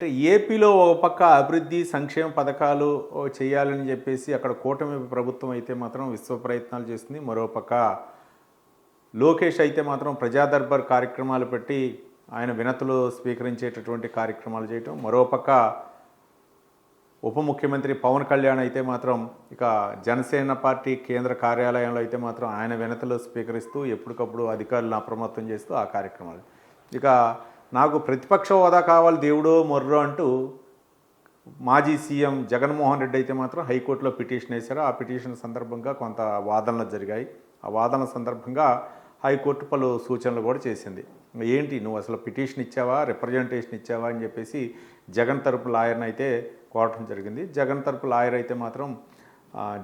అంటే ఏపీలో ఒక పక్క అభివృద్ధి సంక్షేమ పథకాలు చేయాలని చెప్పేసి అక్కడ కూటమి ప్రభుత్వం అయితే మాత్రం విశ్వ ప్రయత్నాలు చేస్తుంది. మరో పక్క లోకేష్ అయితే మాత్రం ప్రజా దర్బార్ కార్యక్రమాలు పెట్టి ఆయన వినతులు స్వీకరించేటటువంటి కార్యక్రమాలు చేయటం. మరోపక్క ఉప ముఖ్యమంత్రి పవన్ కళ్యాణ్ అయితే మాత్రం ఇక జనసేన పార్టీ కేంద్ర కార్యాలయంలో అయితే మాత్రం ఆయన వినతులు స్వీకరిస్తూ ఎప్పటికప్పుడు అధికారులను అప్రమత్తం చేస్తూ ఆ కార్యక్రమాలు. ఇక నాకు ప్రతిపక్ష హోదా కావాలి దేవుడో మొర్రో అంటూ మాజీ సీఎం జగన్మోహన్ రెడ్డి అయితే మాత్రం హైకోర్టులో పిటిషన్ వేశారు. ఆ పిటిషన్ సందర్భంగా కొంత వాదనలు జరిగాయి. ఆ వాదనల సందర్భంగా హైకోర్టు పలు సూచనలు కూడా చేసింది. ఏంటి నువ్వు అసలు పిటిషన్ ఇచ్చావా రిప్రజెంటేషన్ ఇచ్చావా అని చెప్పేసి జగన్ తరపు లాయర్ని అయితే కోరటం జరిగింది. జగన్ తరపు లాయర్ అయితే మాత్రం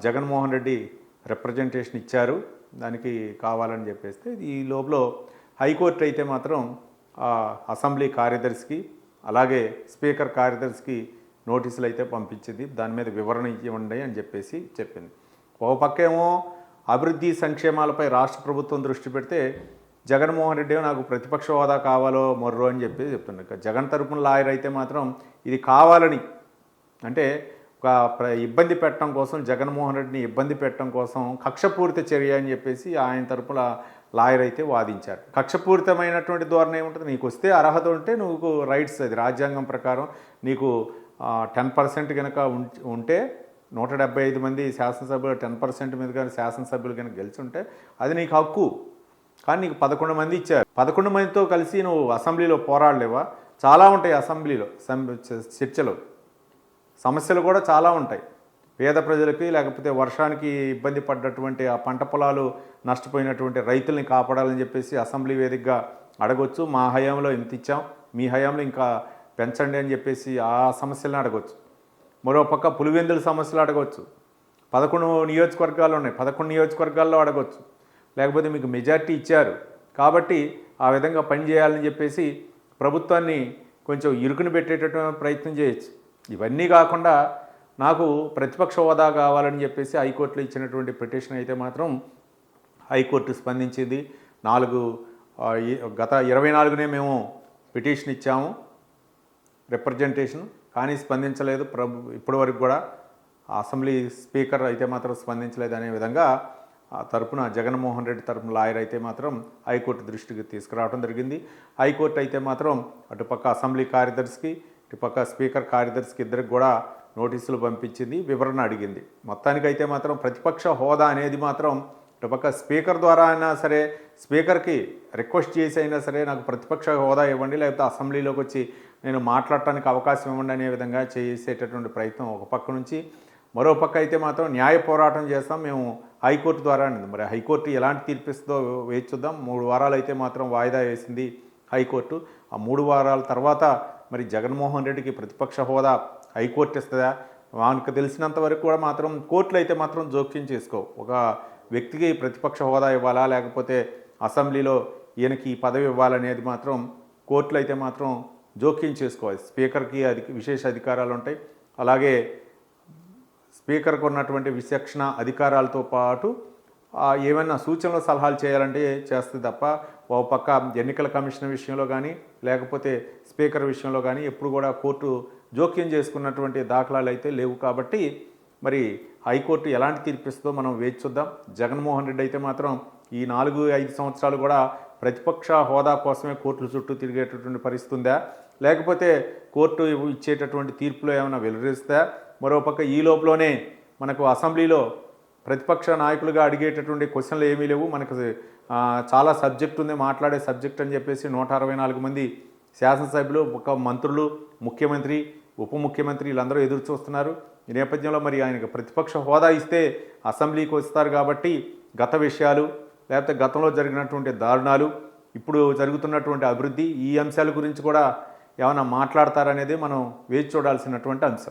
జగన్మోహన్ రెడ్డి రిప్రజెంటేషన్ ఇచ్చారు దానికి కావాలని చెప్పేస్తే ఈ లోపల హైకోర్టు అయితే మాత్రం అసెంబ్లీ కార్యదర్శికి అలాగే స్పీకర్ కార్యదర్శికి నోటీసులు అయితే పంపించింది. దాని మీద వివరణ ఇవ్వండి అని చెప్పేసి చెప్పింది. ఒక ఏమో అభివృద్ధి సంక్షేమాలపై రాష్ట్ర ప్రభుత్వం దృష్టి పెడితే జగన్మోహన్ రెడ్డి నాకు ప్రతిపక్ష హోదా కావాలో మొర్రో అని చెప్పి చెప్తున్నారు జగన్ తరపున లాయర్ అయితే మాత్రం ఇది కావాలని అంటే ఒక ఇబ్బంది పెట్టడం కోసం జగన్మోహన్ రెడ్డిని ఇబ్బంది పెట్టడం కోసం కక్షపూరిత చర్య అని చెప్పేసి ఆయన తరపున లాయర్ అయితే వాదించారు. కక్షపూరితమైనటువంటి ధోరణి ఏముంటుంది? నీకు వస్తే అర్హత ఉంటే నువ్వు రైట్స్ అది రాజ్యాంగం ప్రకారం నీకు టెన్ పర్సెంట్ కనుక ఉం- ఉంటే నూట డెబ్బై ఐదు మంది శాసనసభ్యులు టెన్ పర్సెంట్ మీద కానీ శాసనసభ్యులు కనుక గెలిచుంటే అది నీకు హక్కు. కానీ నీకు పదకొండు మంది ఇచ్చారు. పదకొండు మందితో కలిసి నువ్వు అసెంబ్లీలో పోరాడలేవా? చాలా ఉంటాయి అసెంబ్లీలో చర్చలు. సమస్యలు కూడా చాలా ఉంటాయి. పేద ప్రజలకి లేకపోతే వర్షానికి ఇబ్బంది పడ్డటువంటి ఆ పంట పొలాలు నష్టపోయినటువంటి రైతుల్ని కాపాడాలని చెప్పేసి అసెంబ్లీ వేదికగా అడగొచ్చు. మా హయాంలో ఇంత ఇచ్చాం. మీ హయాంలో ఇంకా పెంచండి అని చెప్పేసి ఆ సమస్యలను అడగొచ్చు. మరో పక్క పులివెందుల సమస్యలు అడగవచ్చు పదకొండు నియోజకవర్గాలు ఉన్నాయి. పదకొండు నియోజకవర్గాల్లో అడగవచ్చు లేకపోతే మీకు మెజార్టీ ఇచ్చారు. కాబట్టి ఆ విధంగా పనిచేయాలని చెప్పేసి ప్రభుత్వాన్ని కొంచెం ఇరుకుని పెట్టేటటువంటి ప్రయత్నం చేయొచ్చు. ఇవన్నీ కాకుండా నాకు ప్రతిపక్ష హోదా కావాలని చెప్పేసి హైకోర్టులో ఇచ్చినటువంటి పిటిషన్ అయితే మాత్రం హైకోర్టు స్పందించింది. నాలుగు గత ఇరవై నాలుగునే మేము పిటిషన్ ఇచ్చాము రిప్రజెంటేషన్ కానీ స్పందించలేదు. ప్రభు ఇప్పటి వరకు కూడా అసెంబ్లీ స్పీకర్ అయితే మాత్రం స్పందించలేదు అనే విధంగా ఆ తరపున జగన్మోహన్ రెడ్డి తరపున లాయర్ అయితే మాత్రం హైకోర్టు దృష్టికి తీసుకురావడం జరిగింది. హైకోర్టు అయితే మాత్రం అటుపక్క అసెంబ్లీ కార్యదర్శికి ఇటుపక్క స్పీకర్ కార్యదర్శికి ఇద్దరికి కూడా నోటీసులు పంపించింది వివరణ అడిగింది. మొత్తానికైతే మాత్రం ప్రతిపక్ష హోదా అనేది మాత్రం ఇటుపక్క స్పీకర్ ద్వారా అయినా సరే స్పీకర్కి రిక్వెస్ట్ చేసి అయినా సరే నాకు ప్రతిపక్ష హోదా ఇవ్వండి లేకపోతే అసెంబ్లీలోకి వచ్చి నేను మాట్లాడటానికి అవకాశం ఇవ్వండి అనే విధంగా చేసేటటువంటి ప్రయత్నం ఒక పక్క నుంచి. మరో పక్క అయితే మాత్రం న్యాయ పోరాటం చేస్తాం మేము హైకోర్టు ద్వారా మరి హైకోర్టు ఎలాంటి తీర్పిస్తుందో వేచి చూద్దాం. మూడు వారాలు అయితే మాత్రం వాయిదా వేసింది హైకోర్టు. ఆ మూడు వారాల తర్వాత మరి జగన్మోహన్ రెడ్డికి ప్రతిపక్ష హోదా హైకోర్టు ఇస్తుందా? మనకు తెలిసినంత వరకు కూడా మాత్రం కోర్టులు అయితే మాత్రం జోక్యం చేసుకో ఒక వ్యక్తికి ప్రతిపక్ష హోదా ఇవ్వాలా? లేకపోతే అసెంబ్లీలో ఈయనకి ఈ పదవి ఇవ్వాలనేది మాత్రం కోర్టులు అయితే మాత్రం జోక్యం చేసుకోవాలి. స్పీకర్కి అది విశేష అధికారాలు ఉంటాయి. అలాగే స్పీకర్కు ఉన్నటువంటి విచక్షణ అధికారాలతో పాటు ఏమైనా సూచనలు సలహాలు చేయాలంటే చేస్తుంది తప్ప ఓ పక్క ఎన్నికల కమిషన్ విషయంలో కానీ లేకపోతే స్పీకర్ విషయంలో కానీ ఎప్పుడు కూడా కోర్టు జోక్యం చేసుకున్నటువంటి దాఖలాలు అయితే లేవు కాబట్టి మరి హైకోర్టు ఎలాంటి తీర్పిస్తుందో మనం వేచి చూద్దాం. జగన్మోహన్ రెడ్డి అయితే మాత్రం ఈ నాలుగు ఐదు సంవత్సరాలు కూడా ప్రతిపక్ష హోదా కోసమే కోర్టుల చుట్టూ తిరిగేటటువంటి పరిస్థితి ఉందా? లేకపోతే కోర్టు ఇచ్చేటటువంటి తీర్పులో ఏమైనా వెలువరిస్తా మరోపక్క ఈ లోపలనే మనకు అసెంబ్లీలో ప్రతిపక్ష నాయకులుగా అడిగేటటువంటి క్వశ్చన్లు ఏమీ లేవు. మనకు చాలా సబ్జెక్ట్ ఉంది. మాట్లాడే సబ్జెక్ట్ అని చెప్పేసి నూట అరవై నాలుగు మంది శాసనసభ్యులు ఒక మంత్రులు ముఖ్యమంత్రి ఉప ముఖ్యమంత్రి వీళ్ళందరూ ఎదురు చూస్తున్నారు. ఈ నేపథ్యంలో మరి ఆయనకు ప్రతిపక్ష హోదా ఇస్తే అసెంబ్లీకి వస్తారు కాబట్టి గత విషయాలు లేకపోతే గతంలో జరిగినటువంటి దారుణాలు ఇప్పుడు జరుగుతున్నటువంటి అభివృద్ధి ఈ అంశాల గురించి కూడా ఏమైనా మాట్లాడతారనేది మనం వేచి చూడాల్సినటువంటి అంశం.